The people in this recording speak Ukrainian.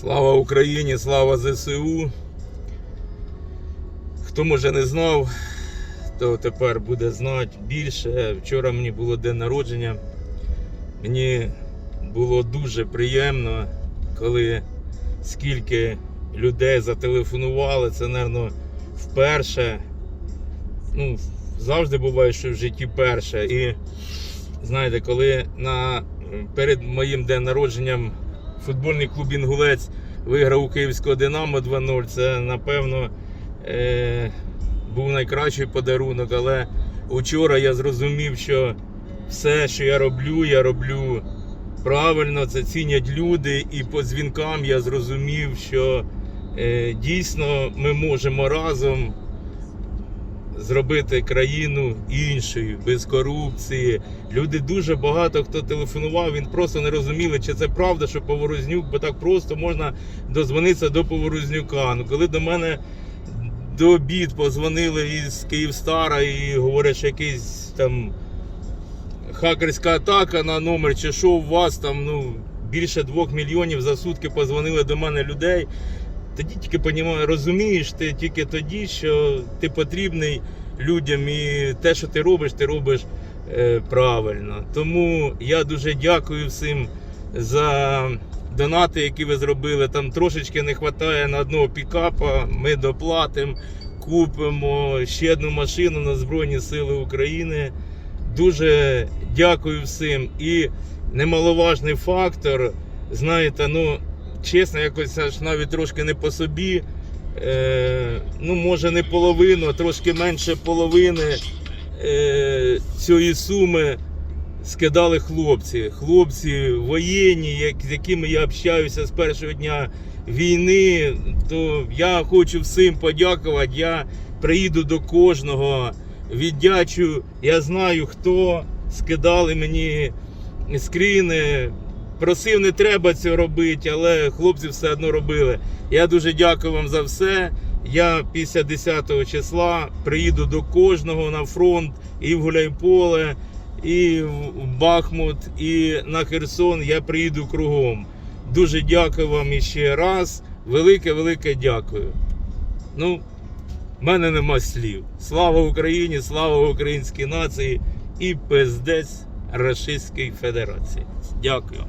Слава Україні, слава ЗСУ. Хто може не знав, то тепер буде знати більше. Вчора мені було день народження. Мені було дуже приємно, коли скільки людей зателефонували. Це, мабуть, вперше. Ну, завжди буває, що в житті перше. І знаєте, коли на, перед моїм день народженням футбольний клуб Інгулець виграв у Київського Динамо 2-0, це напевно е, був найкращий подарунок. Але вчора я зрозумів, що все, що я роблю, я роблю правильно, це цінять люди. І по дзвінкам я зрозумів, що е, дійсно ми можемо разом зробити країну іншою, без корупції. Люди дуже багато хто телефонував, він просто не розуміли, чи це правда, що Поворознюк, бо так просто можна дозвонитися до Поворознюка. Ну, коли до мене до обід позвонили із Київстара і говорять, що якийсь там хакерська атака на номер, чи що у вас там, ну. Більше двох мільйонів за сутки позвонили до мене людей. Тоді тільки розумієш ти тільки тоді, що ти потрібний людям, і те, що ти робиш, ти робиш е, правильно. Тому я дуже дякую всім за донати, які ви зробили. Там трошечки не вистачає на одного пікапа. Ми доплатимо, купимо ще одну машину на Збройні Сили України. Дуже дякую всім. І немаловажний фактор, знаєте, ну чесно, якось аж навіть трошки не по собі. Е, ну, може, не половину, а трошки менше половини е, цієї суми скидали хлопці. Хлопці воєнні, як, з якими я общаюся з першого дня війни. То я хочу всім подякувати. Я приїду до кожного, віддячу. Я знаю, хто скидали мені скріни. Просив, не треба цього робити, але хлопці все одно робили. Я дуже дякую вам за все. Я після 10 числа приїду до кожного на фронт і в Гуляйполе, і в Бахмут, і на Херсон. Я приїду кругом. Дуже дякую вам іще раз. Велике, велике дякую. Ну, в мене нема слів. Слава Україні, слава українській нації і пиздець Рашистській Федерації. Дякую.